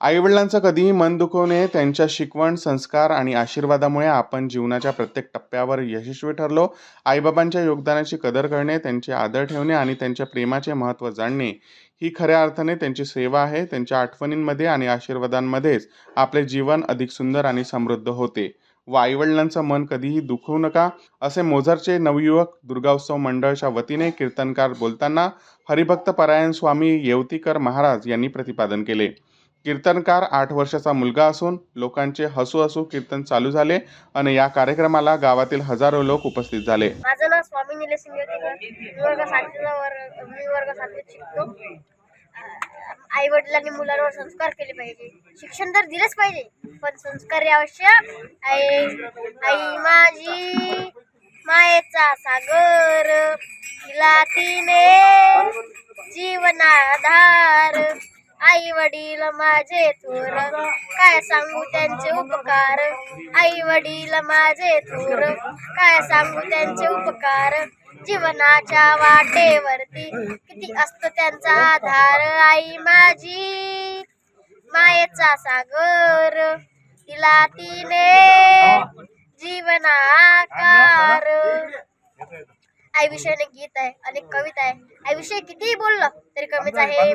आईवडिलांचं कधीही मन दुखवू नये त्यांच्या शिकवण संस्कार आणि आशीर्वादामुळे आपण जीवनाच्या प्रत्येक टप्प्यावर यशस्वी ठरलो. आईबाबांच्या योगदानाची कदर करणे त्यांचे आदर ठेवणे आणि त्यांच्या प्रेमाचे महत्त्व जाणणे ही खऱ्या अर्थाने त्यांची सेवा आहे. त्यांच्या आठवणींमध्ये आणि आशीर्वादांमध्येच आपले जीवन अधिक सुंदर आणि समृद्ध होते. व आईवडिलांचं मन कधीही दुखवू नका असे मोझरचे नवयुवक दुर्गाउत्सव मंडळाच्या वतीने कीर्तनकार बोलताना हरिभक्त परायण स्वामी येवतीकर महाराज यांनी प्रतिपादन केले. कीर्तनकार आठ वर्षाचा मुलगा असून लोकांचे हसू हसू कीर्तन चालू झाले आणि या कार्यक्रमाला गावातील हजारो लोक उपस्थित झाले. माझं नाव स्वामी निलेश वर्ग आई वडिलांनी मुलांवर संस्कार केले पाहिजे. शिक्षण तर दिलंच पाहिजे पण संस्कार आवश्यक आई आई माझी मायेचा सागर तिला तिने जीवनाधार आई वडील माझे थोर. काय सांगू त्यांचे उपकार? आई वडील माझे थोर. काय सांगू त्यांचे उपकार? जीवनाच्या वाटेवरती किती असतो त्यांचा आधार? आई माझी मायेचा सागर. तिला तिने जीवनाकार. आईविषयी अनेक गीत आहे अनेक कविता आहे. आई विषय कितीही बोललं तरी कमीच आहे.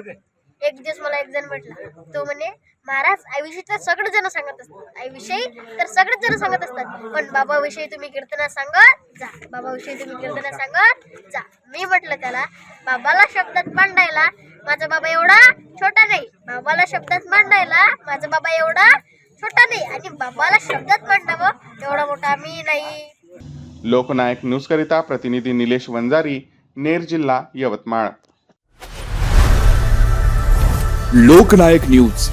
एक दिवस मला एक जण म्हटला तो म्हणे महाराज आईविषयी तर सगळे जण सांगत असतात. आईविषयी तर सगळेच जण सांगत असतात. पण बाबाविषयी तुम्ही कीर्तना सांगत जा. बाबाविषयी तुम्ही कीर्तना सांगत जा. मी म्हटलं त्याला बाबाला शब्दात मांडायला माझा बाबा एवढा छोटा नाही. बाबाला शब्दात मांडायला माझा बाबा एवढा छोटा नाही. आणि बाबाला शब्दात मांडावं एवढा मोठा मी नाही. लोकनायक न्यूजकरिता प्रतिनिधी निलेश वंजारी नेर जिल्हा यवतमाळ. लोकनायक न्यूज.